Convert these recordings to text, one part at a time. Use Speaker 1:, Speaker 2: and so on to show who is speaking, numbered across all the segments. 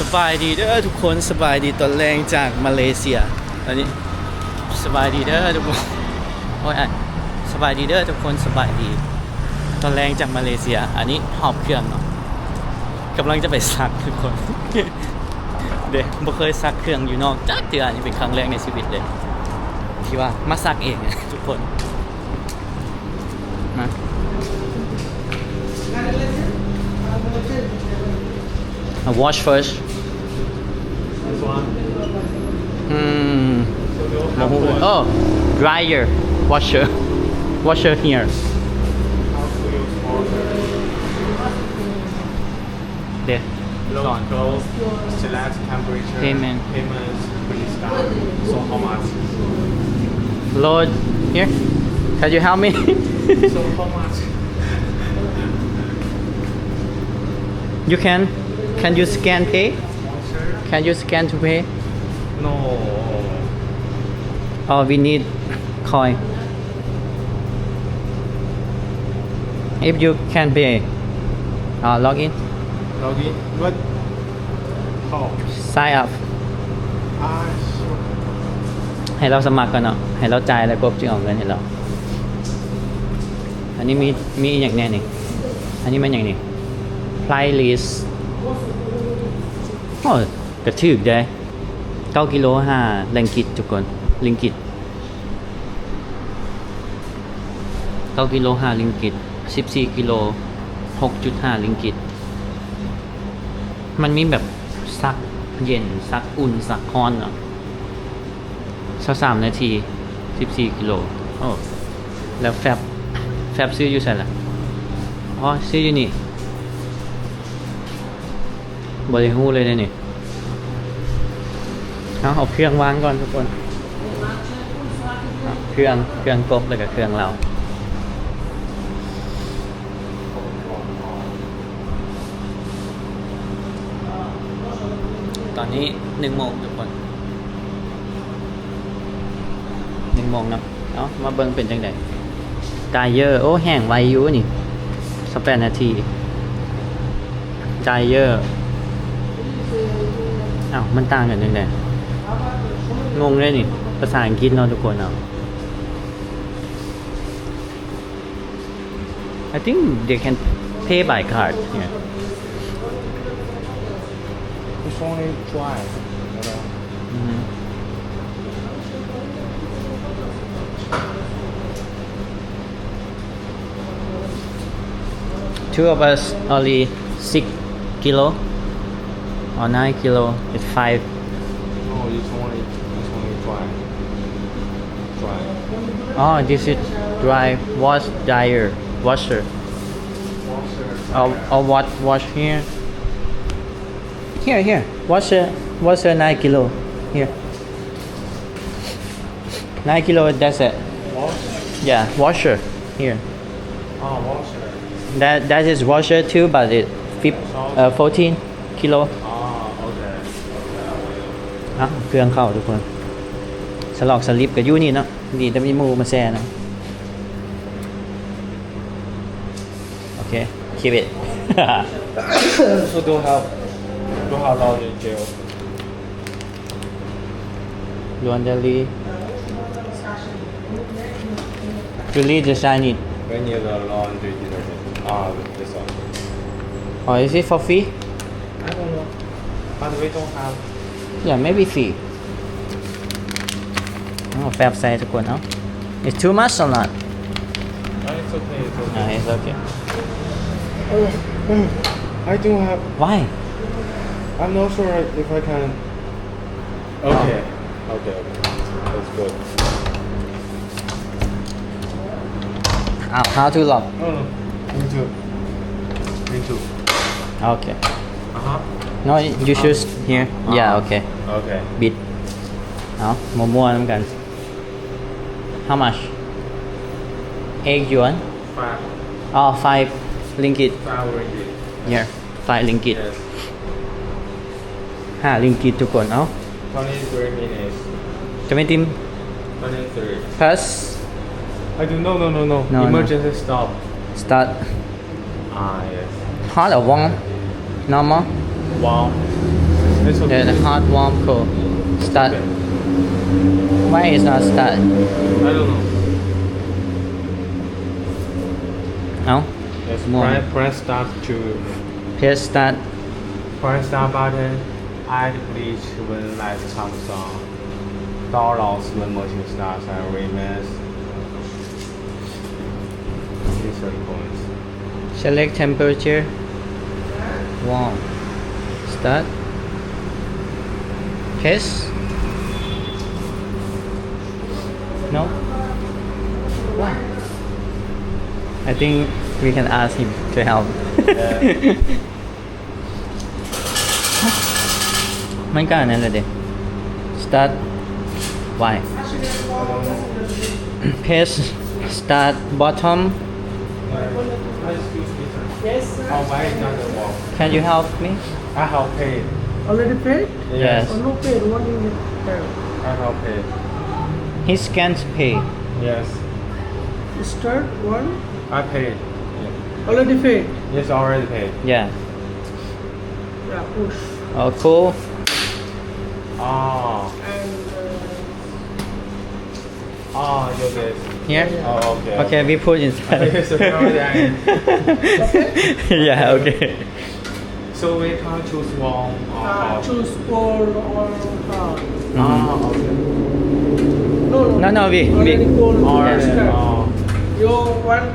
Speaker 1: สบายดีเด้อทุกคนสบายดีตอนแรงจากมาเลเซียอันนี้สบายดีเด้อทุกคนโอ้ยอะสบายดีเด้อทุกคนสบายดี ตอนแรงจากมาเลเซีย อันนี้หอบเครื่องเนาะกำลังจะไปซักทุกคน เด็กบ่เคยซักเครื่องอยู่นอกจักเดือนนี่เป็นครั้งแรกในชีวิตเลย ที่ว่ามาซักเองทุกคนมา Uh, wash first.
Speaker 2: This one.
Speaker 1: Hmm.
Speaker 2: So we all have one.
Speaker 1: Oh, dryer, washer, washer here.
Speaker 2: How to use water.
Speaker 1: There.
Speaker 2: Control, select temperature,
Speaker 1: Payment.
Speaker 2: payments, release down. So how much?
Speaker 1: Load here. Can you help me?
Speaker 2: so how much?
Speaker 1: you can. Can you scan pay?
Speaker 2: Water?
Speaker 1: Can you scan to pay?
Speaker 2: No.
Speaker 1: Or we need coin. If you can pay, uh, log in,
Speaker 2: Login. What? How?
Speaker 1: sign up.
Speaker 2: Ah, sure.
Speaker 1: ให้เราสมัครกันเนาะ ให้เราจ่ายแล้วกบจึงออกเงินให้เรา อันนี้มีมีอหย่างแน่นี่ อันนี้มันอย่างนี้ playlist โอ้ย กระถึกได้เก้ากิโลห้าลิงกิตทุกคนลิงกิตเก้ากิโลห้าลิงกิตสิบสี่กิโลหกจุดห้าลิงกิตมันมีแบบซักเย็นซักอุ่นซักร้อนเนาะสักสามนาทีสิบสี่กิโลโอ้แล้วแฟบแฟบซื้ออยู่ใส่ละอ๋อซื้ออยู่นี่บริหูเลยเนี่ยนี่ เอาเอาเครื่องวางก่อนทุกคนเครื่องเครื่องกบเลยกับเครื่องเราตอนนี้หนึ่งโมงทุกคนหนึ่งโมงเนาะเอ้ามาเบิ่งเป็นจังไดไดเยอร์โอ้แห้งไวอยู่นี่สแปดนาทีไดเยอร์อ้าวมันต่างกันยังไง งงเลยนี่ ภาษาอังกฤษเนาะทุกคนเนาะ I think they can pay by card here
Speaker 2: It's only dry. You know?
Speaker 1: Mhm. Two of us only six kilo or nine kilo. It's five.
Speaker 2: no, it's only it's only dry. Dry.
Speaker 1: Oh, this is dry wash dryer washer.
Speaker 2: Water.
Speaker 1: Or, or what wash here? Here, here. Washer, washer nine kilo. Here. Nine kilo. That's it.
Speaker 2: Wash.
Speaker 1: Yeah, washer here.
Speaker 2: Oh, washer.
Speaker 1: That that is washer too, but it fif, uh, 14 kilo.
Speaker 2: Ah, okay.
Speaker 1: อะเครื่องเข้าทุกคน สลอกสลิปกับยูนี่เนาะนี่จะมีหมูมาแซ่เนาะโอเค keep it
Speaker 2: so don't have don't have laundry gel.
Speaker 1: laundry really just I need
Speaker 2: We need a laundry detergent. Ah, this one.
Speaker 1: or is it for free
Speaker 2: I don't know. But we don't have.
Speaker 1: Yeah, maybe three. I don't know if I have size to now. It's too much or not?
Speaker 2: No, it's okay. It's okay.
Speaker 1: No, it's okay.
Speaker 2: I do have.
Speaker 1: Why?
Speaker 2: I'm not sure if I can. Okay. Oh. Okay. Okay. That's good.
Speaker 1: Ow, how to love?
Speaker 2: No, oh, no. Me too. Me too.
Speaker 1: Okay. no you choose here yeah okay
Speaker 2: Okay.
Speaker 1: บิด เอามัวๆน้ำกัน how much 8 yuan
Speaker 2: Five.
Speaker 1: อ๋อ five ringgit
Speaker 2: Five ringgit.
Speaker 1: here five ringgit
Speaker 2: Yes.
Speaker 1: ห้า ringgit ทุกคน เอา
Speaker 2: Twenty-three minutes.
Speaker 1: จะไม่ติม
Speaker 2: Twenty-three.
Speaker 1: plus
Speaker 2: I do no no no no.
Speaker 1: No, no.
Speaker 2: Emergency stop.
Speaker 1: start
Speaker 2: Ah yes.
Speaker 1: hot or warm normal
Speaker 2: warm. It's okay.
Speaker 1: Then hot, warm, cool Start.
Speaker 2: Okay.
Speaker 1: Why is not start?
Speaker 2: I don't know.
Speaker 1: No.
Speaker 2: Yes,
Speaker 1: More.
Speaker 2: Press, press start to.
Speaker 1: Press start.
Speaker 2: Press start button. Add bleach when light comes on. Door locks when machine starts and remains. Insert points.
Speaker 1: Select temperature. Warm that? Kiss? No? Why? I think we can ask him to help. My God, another Start. Why? Piss. Start bottom.
Speaker 2: Yes.
Speaker 1: Can you help me?
Speaker 2: I have paid.
Speaker 3: Already paid?
Speaker 1: Yes.
Speaker 3: Or no paid? What do you need?
Speaker 2: I have paid.
Speaker 1: he scans pay
Speaker 2: Yes.
Speaker 3: Start one.
Speaker 2: I paid. Yeah.
Speaker 3: Already paid.
Speaker 2: Yes, already paid.
Speaker 1: yeah
Speaker 3: Yeah, push.
Speaker 1: oh cool
Speaker 2: Oh.
Speaker 3: And
Speaker 2: Oh, you this.
Speaker 1: here
Speaker 2: Oh, okay.
Speaker 1: okay we put inside
Speaker 2: Okay, so
Speaker 1: yeah okay
Speaker 2: So we can't choose one
Speaker 3: uh,
Speaker 2: or
Speaker 3: uh, choose cold or hot.
Speaker 2: Ah, okay.
Speaker 3: No,
Speaker 1: No, no, we-
Speaker 3: Already
Speaker 1: we-
Speaker 3: cold.
Speaker 2: Alright.
Speaker 3: start.
Speaker 2: Oh.
Speaker 3: You one,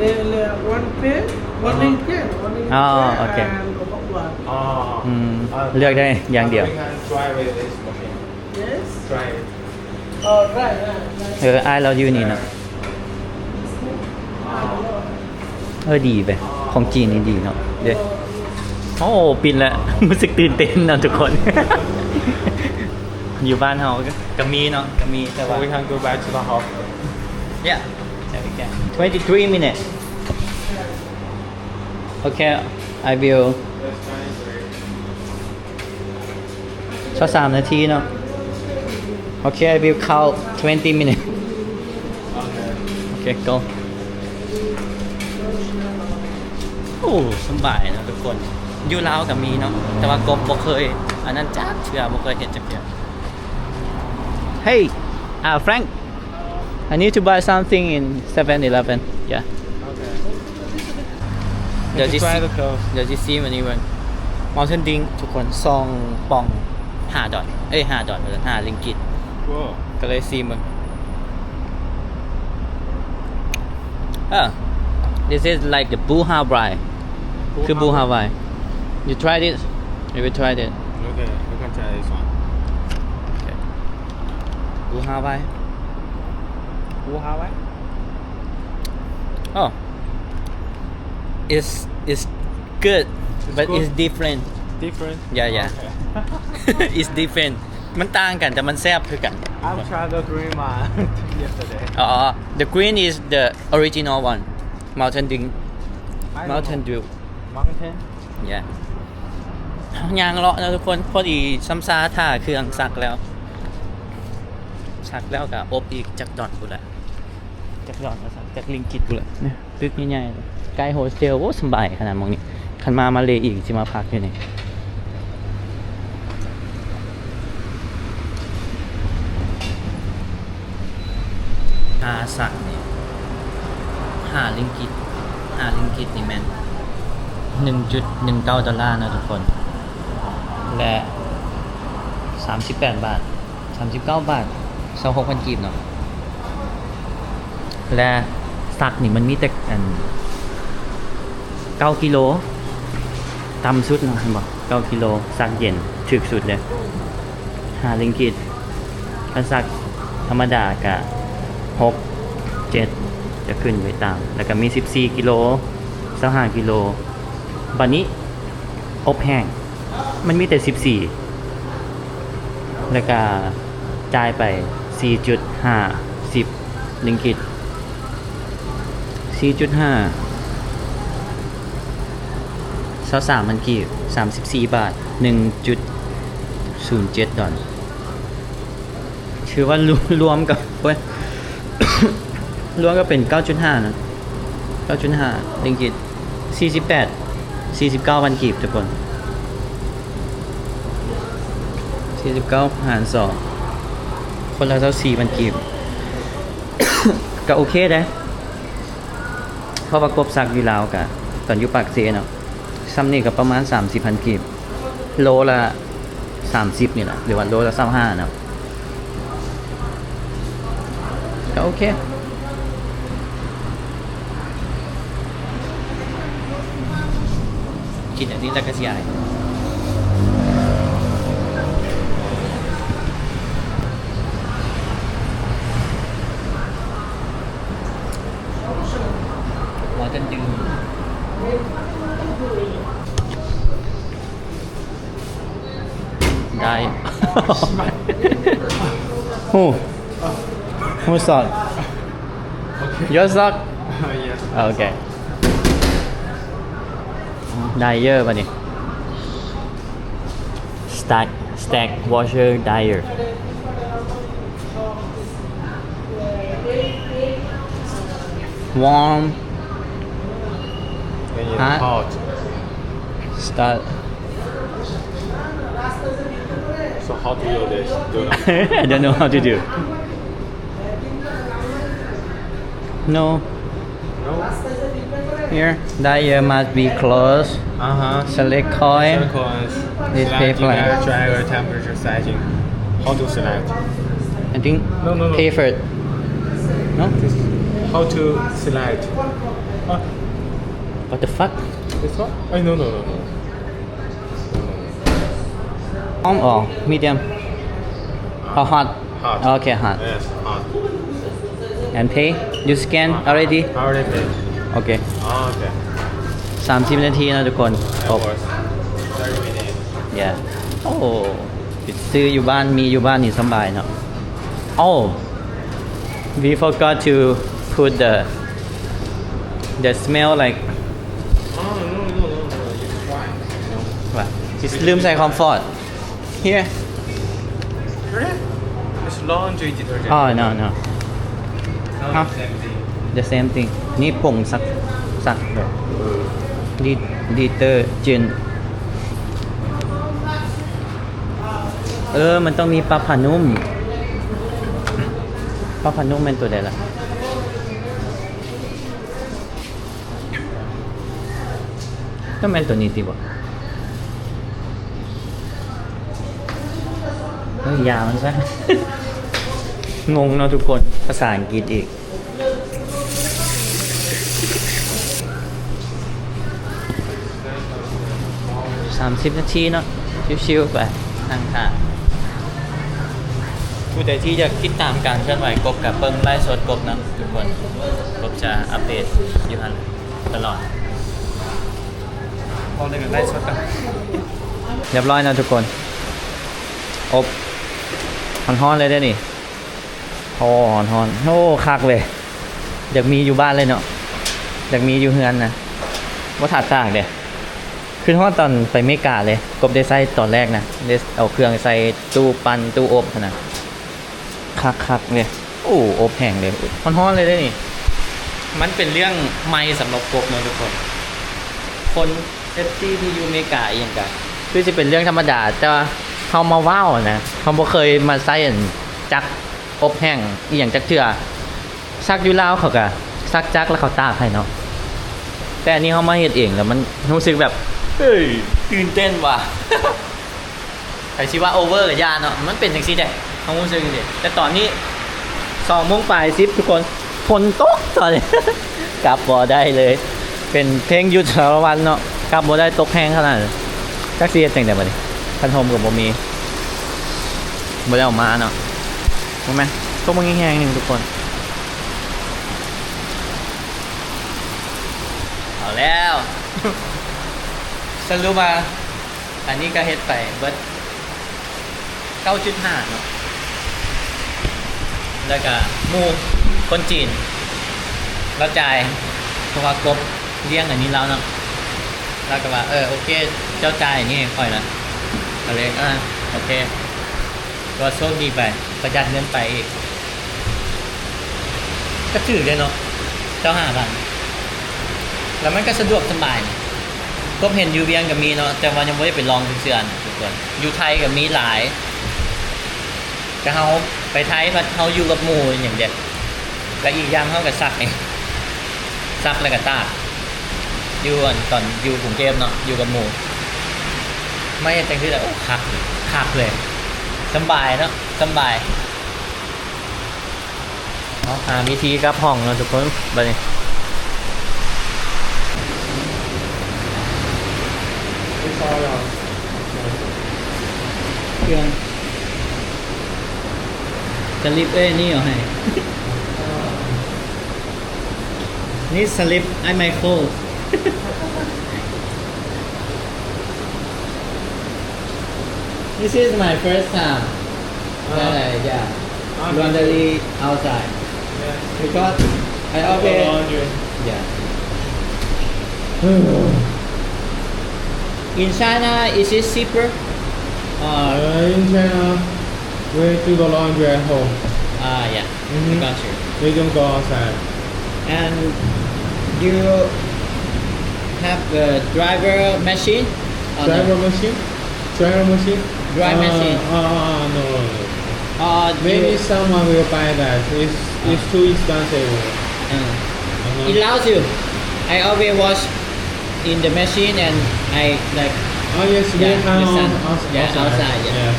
Speaker 3: le, le, one pay, one
Speaker 2: Uh-huh.
Speaker 3: ringgit, one ringgit
Speaker 1: Oh, okay.
Speaker 3: and hot one.
Speaker 2: Ah.
Speaker 1: อืม
Speaker 2: Uh,
Speaker 1: เลือกได้อย่างเดียว
Speaker 2: We can try with this machine.
Speaker 3: Yes.
Speaker 2: Try it.
Speaker 3: Oh, right, right, right.
Speaker 1: เออไอายเราอยู่นี่เนอะเออดีไปของจีนนี่ดีเนาะเดี๋ยว โอ้ปินแล้วรู้สึกตื่นเต้นเนอะทุกคน อยู่บ้านเฮาก็ก็มีเนาะก็มีแต่
Speaker 2: So
Speaker 1: ว่า
Speaker 2: we can go back to the house.
Speaker 1: yeah there we go 23 minutes okay I will
Speaker 2: That's fine.
Speaker 1: สักสามนาทีเนาะ okay I will count 20 minutes
Speaker 2: Okay.
Speaker 1: Okay, go. โอ้สำบายนะทุกคน อยู่ลาวกับมีเนาะแต่ว่ากบบ่เคย อันนั้นจักเชื่อบ่เคยเห็นจักเทื่อ Hey, uh, Frank. I need to buy something in 7-Eleven. Yeah.
Speaker 2: Okay.
Speaker 1: เดี๋ยวจะ
Speaker 2: try the clothes.
Speaker 1: เดี๋ยวจะซีวันนี้มัน Mountain Drink ทุกคนซองปอง5ดอทเอ้ย5ดอทหรือ5ลิงกิต
Speaker 2: Whoa.
Speaker 1: ก็เลยซีมึงอะ this is like the Boo Hawaii คือ Boo Hawaii you tried it you will try it
Speaker 2: Okay, we can try this one.
Speaker 1: Boo Hawaii
Speaker 2: Who Hawaii?
Speaker 1: oh it's it's good but
Speaker 2: good?
Speaker 1: it's different
Speaker 2: Different?
Speaker 1: Yeah, yeah.
Speaker 2: Okay.
Speaker 1: it's different มันต่างกันแต่มันแซ่บคือกัน
Speaker 2: I've tried the green one yesterday.
Speaker 1: อ๋อ the green is the original one Mountain Dew
Speaker 2: I don't
Speaker 1: Mountain
Speaker 2: know.
Speaker 1: Dew
Speaker 2: Mountain?
Speaker 1: อ ย่ายางเลาะนะทุกคนพอดีซ้ำซาท่าเครื่องซักแล้วซักแล้วกับอบอีกจากดอนกูแหละจากดอนก็ซักจากลิงกิตกูแหละเนี่ยตึกใหญ่ๆเลยใกล้โฮสเทลโอ้สำบายขนาดมองนี้คันมามาเลยอีกจะมาพักอยู่นี่หาสักนี่หาลิงกิตหาลิงกิตนี่แมนหนึ่งจุดหนึ่งเก้าดอลลาร์นะทุกคน และสามสิบแปดบาทสามสิบเก้าบาทสองหกพันกีบเนาะและสักนี่มันมีแต่อันเก้ากิโลต่ำสุดเนาะบอกเก้ากิโลสักเย็นถึกสุดเลยหาลิงกิตถ้าสักธรรมดากะหกเจ็ดจะขึ้นไปตาม แล้วก็มีสิบสี่กิโลสห้ากิโล บันนี้ อบแห้ง มันมีแต่14แล้วก็จ่ายไป4.5 10ลิงกิต4.5ซอสามมันกี่34บาท1.07ดอลถือว่ารวมรวมกับเว้ยรวมก็เป็น 9.5 นะ 9.5ลิงกิต48 49 วันกีบทุกคน สี่สิบเก้าหารสองคนละเท่าสี่พันกีบก็โอเคได้เพราะว่ากบสักอยู่ลาวกะตอนอยู่ปากเซเนาะซ้ำนี่ก็ประมาณสามสิบพันกีบโลละสามสิบนี่แหละหรือว่าโลละสามห้าเนาะก็โอเคกินอันนี้แล้วก็เสีย หายหัวจนดึงได้ Who? Who suck? Your suck?
Speaker 2: yes.
Speaker 1: Okay. ไดเออร์ป่ะนี่ stack stack washer dyer warm
Speaker 2: When it's
Speaker 1: Hot.
Speaker 2: hot.
Speaker 1: start
Speaker 2: So how you do this?
Speaker 1: I don't know how to do no
Speaker 2: No.
Speaker 1: here dyer must be closed
Speaker 2: Uh huh.
Speaker 1: select coin. Display
Speaker 2: Selecting
Speaker 1: plan.
Speaker 2: air dryer temperature setting. How to select?
Speaker 1: I think
Speaker 2: No, no, no.
Speaker 1: it no
Speaker 2: This. How to select?
Speaker 1: what the fuck
Speaker 2: this one? Oh, no, no, no, no.
Speaker 1: warm or medium or hot
Speaker 2: Hot.
Speaker 1: okay hot
Speaker 2: Yes, hot.
Speaker 1: and pay you scan already
Speaker 2: I already paid.
Speaker 1: โอเค
Speaker 2: Oh, okay.
Speaker 1: 30 นาทีนะทุกคนคร
Speaker 2: That
Speaker 1: บ
Speaker 2: was 30 minutes.
Speaker 1: yeah โอ้ซื้ออยู่บ้านมีอยู่บ้านนี่สบายเนาะ oh we forgot to put the the smell like ว่าลืมใส่คอมฟอร์ต here
Speaker 2: Really? It's laundry detergent.
Speaker 1: oh no no
Speaker 2: Not
Speaker 1: Huh?
Speaker 2: the same thing.
Speaker 1: the same thing นี่ผงซักซักแบบดีดีเตอร์เจนเออ มันต้องมีปลาผานุ่มปลาผานุ่มเป็นตัวใดล่ะก็เป็นตัวนี้ติบ่เฮ้ ยยามันซะ งงเนาะทุกคน ภาษาอังกฤษอีก สามสิบนาทีเนาะ ชิวๆไปนั่งค่ะผู้ใดที่จะติดตามการเคลื่อนไหวกบกับเบิ้งไล่สดกบนะทุกคน กบจะอัปเดตอยู่หันตลอด
Speaker 2: พอเลยกันไล่สดกัน
Speaker 1: เรียบร้อยนะทุกคน อบ ฮ้อนเลยได้นี่โอ้ฮ้อนโอ้คักเลยอยากมีอยู่บ้านเลยเนาะอยากมีอยู่เฮือนนะว่าถาดตากเด้ขึ้นห้องตอนไปเมกาเลย กบได้ใส่ตอนแรกนะได้เอาเครื่องใส่ตู้ปันตู้อบขนาดคักคักเลยโอ้อบแห้งเลยฮ้อนๆเลยได้นี่ มันเป็นเรื่องไม่สำหรับกบเนาะทุกคน คนเซฟตี้ที่อยู่เมกาอย่างกันคือจะเป็นเรื่องธรรมดาแต่ว่า เขามาว้าวนะเขาบ่เคยมาใส่อันจักอบแห้งอหย่างจักเทื่อซักอยู่ลาวเขาก็ซักจักแล้วเขาตากให้เนาะแต่อันนี้เขามาเฮ็ดเองแล้วมันรู้สึกแบบเฮ้ยตื่นเต้นว่ะใครชื่อว่าโอเวอร์กับยาเนาะมันเป็นจังซี่ได้เขารู้สึกจังซี่แต่ตอนนี้สองโมงปลายซิปทุกคนฝนตกตอนนี้กลับบ่ได้เลย เป็นเพลงหยุดสารวันเนาะกลับบ่ได้ตกแห้งขนาดนั้จักเสียจังได๋บัดนี้ คันโฮมก็บ่มีบ่ได้เออกมาเนาะรู้ไหมตกมันแห้งๆหนึงทุกคนเอาแล้วสรุปว่าอันนี้ก็เฮ็ดไปเบิด9.5เนาะแล้วก็หมู่คนจีนเราจ่ายเพราะว่ากบเลี้ยงอันนี้แล้วเนาะเราก็ว่า เออ โอเค เจ้าจ่ายอย่างนี้ค่อยนะ ก็เลยอ่าโอเค ก็โชคดีไป ประหยัดเงินไปอีก ก็ถือเลยเนาะเจ้าห้าพันแล้วมันก็สะดวกสบายนะกบเห็นอยูเวียงกับมีเนาะแต่ว่ายังไม่ได้ไปลองเสือนทุกคนอยู่ไทยกับมีหลายก็เขาไปไทยพัดเขาอยู่กับหมูอย่างเด็ดและอีกอย่างเขาก็ซักเองซักแล้วก็ตากอยู่อันตอนอยู่กรุงเทพเนาะอยู่กับหมู ไม่แต่คือแบบโอ้คักคักเลยสำบายเนาะสำบายเอาหาวิธีกลับห้องเนาะทุกคนบัดนี้
Speaker 2: It's all on.
Speaker 1: เครื่องสลิปเอ้ยนี่เหรอให้นี่สลิปไอไมโคร This is my first time
Speaker 2: Uh,
Speaker 1: that I yeah
Speaker 2: I'm
Speaker 1: laundry outside
Speaker 2: Yeah.
Speaker 1: because I always
Speaker 2: laundry.
Speaker 1: yeah in China is it cheaper
Speaker 2: Uh, in China, we do the laundry at home.
Speaker 1: ah yeah
Speaker 2: Mhm.
Speaker 1: got you
Speaker 2: We don't go outside.
Speaker 1: and you have a driver machine
Speaker 2: Driver
Speaker 1: no?
Speaker 2: machine? Driver machine?
Speaker 1: Dry
Speaker 2: uh,
Speaker 1: machine.
Speaker 2: Uh, uh, no, no, no.
Speaker 1: or
Speaker 2: Maybe
Speaker 1: you,
Speaker 2: someone will buy that. It's, it's too expensive.
Speaker 1: uh,
Speaker 2: Uh-huh.
Speaker 1: it allows you I always wash in the machine and I like
Speaker 2: Oh yes, we
Speaker 1: Yeah,
Speaker 2: have
Speaker 1: the sun.
Speaker 2: on, outs-
Speaker 1: Yeah,
Speaker 2: outside.
Speaker 1: outside, yeah.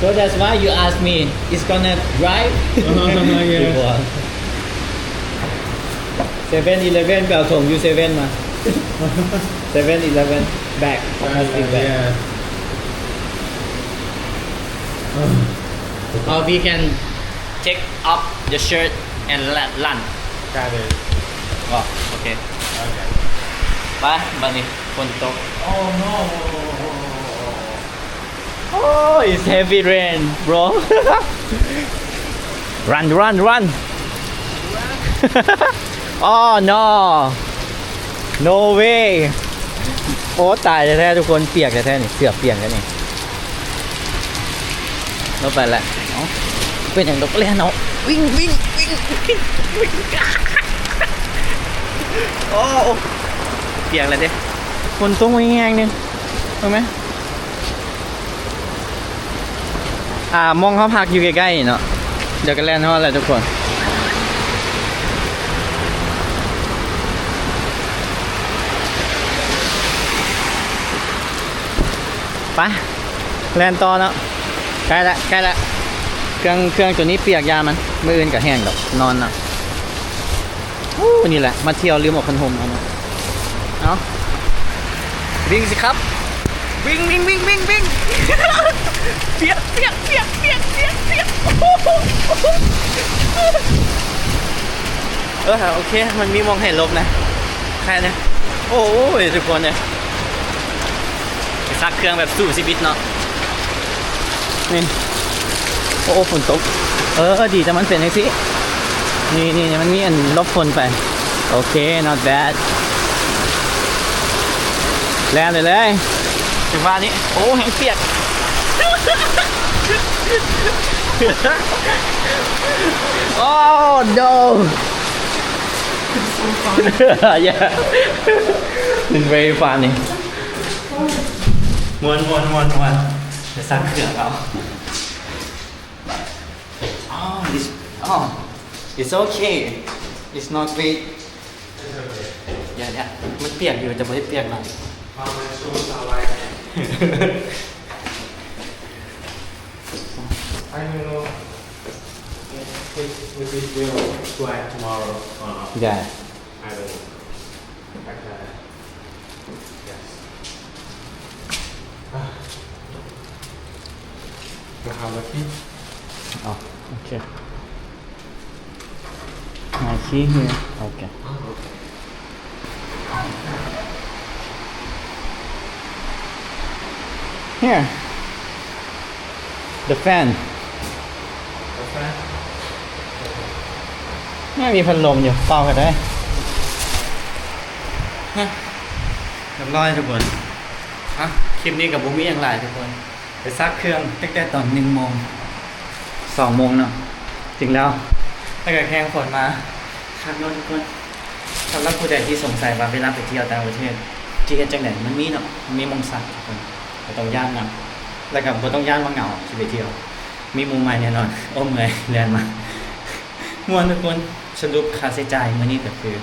Speaker 1: so that's why you ask me it's gonna drive
Speaker 2: Yes.
Speaker 1: Before. เซเว่นอีเลฟเว่นไปเอาถงยูเซเว่นมา เซเว่นอีเลฟเว่นแบก
Speaker 2: Uh,
Speaker 1: พลาสติกแบก
Speaker 2: yeah.
Speaker 1: or we can take off the shirt and let run
Speaker 2: Got it.
Speaker 1: อ๋อโอเค
Speaker 2: Okay.
Speaker 1: ไปบันนี้ฝนตก
Speaker 2: Oh no.
Speaker 1: Oh, it's heavy rain, bro. run, run, run. oh no. No way. โอ้ตายแท้ๆทุกคนเปียกแท้ๆนี่เสือเปียกแล้วนี่เราไปละเป็นอย่างดอกเล่นเนาะวิ่งวิ่งวิ่งวิ่งวิ่งโอ้เปียกเลยเด้คนต้องวิ่งแห้งนึงถูกไหมอ่ามองเขาพักอยู่ใกล้ๆเนาะเดี๋ยวก็แล่นเขาอะไรทุกคน ไปแลนต่อเนาะใกล้ละใกล้ละเครื่องเครื่องตัวนี้เปียกยามันมืออื่นกับแห้งดอกนอนเนาะอู้นี่แหละ มาเที่ยวลืมออกคันโฮมเอาเนาะเอาวิ่งสิครับ วิ่งวิ่งวิ่งวิ่งวิ่งเปียกเปียกเปียกเปียกเปียกเปียกเออโอเค มันมีมองเห็นลบนะแค่นี้โอ้ยทุกคนเนี่ย ซักเครื่องแบบสู้ชีวิตเนาะนี่โอ้ฝนตก เออดีแต่มันเป็นไงสินี่นี่มันมีอันลบฝนไป โอเค not bad แล่นเลยเลยถึงบ้านนี้ โอ้แห้งเปียกโอ้ no yeah it's very funny มวนมวนมวนมวนจะซักเครื่องเอา oh it's oh it's okay it's not great อย่าอย่ามันเปียกอยู่แต่ไม่ได้เปียกหรอก
Speaker 2: Uh, my shoes are like. I don't know. If, if it will dry tomorrow or not.
Speaker 1: Yeah.
Speaker 2: I don't know. You have a key?
Speaker 1: Oh, okay. My key here. Okay. Here. The fan.
Speaker 2: Okay.
Speaker 1: ไม่มีพัดลมอยู่เป่ากันได้ฮะเรียบร้อยทุกคนอะคลิปนี้กับบุมี่อย่างไรทุกคน ไปซักเครื่องตั้งแต่ตอนหนึ่งโมงสองโมงเนาะถึงแล้วถ้าเกิดแข่งฝนมาคักเนอะทุกคนสำหรับผู้ใดที่สงสัยว่าเวลาไปเที่ยวต่างประเทศจจีเฮ็ดจังไหนมันมีเนาะมันมีมงสักทุกคนบ่ต้องย่านนะแล้วก็บ่ต้องย่านว่าเหงาสิไปเที่ยว มีหมู่ใหม่แน่นอนโอ้เมื่อยเรียนมาม่วนทุกคนสรุปค่าใช้จ่ายมื้อนี้ก็คือ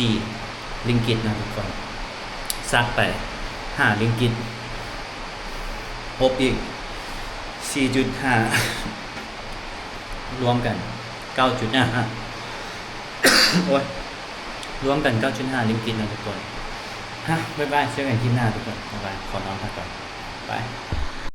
Speaker 1: 9.4 ลิงกิตนะทุกคนซักไป5ลิงกิต อบอีก 4.5 รวมกัน 9.5 โอ้ย รวมกัน 9.5 ลิงกินนะทุกคน ฮะ บ๊ายบายเจอกันคลิปหน้าทุกคน บ๊ายบาย ขอนอนพักก่อน บาย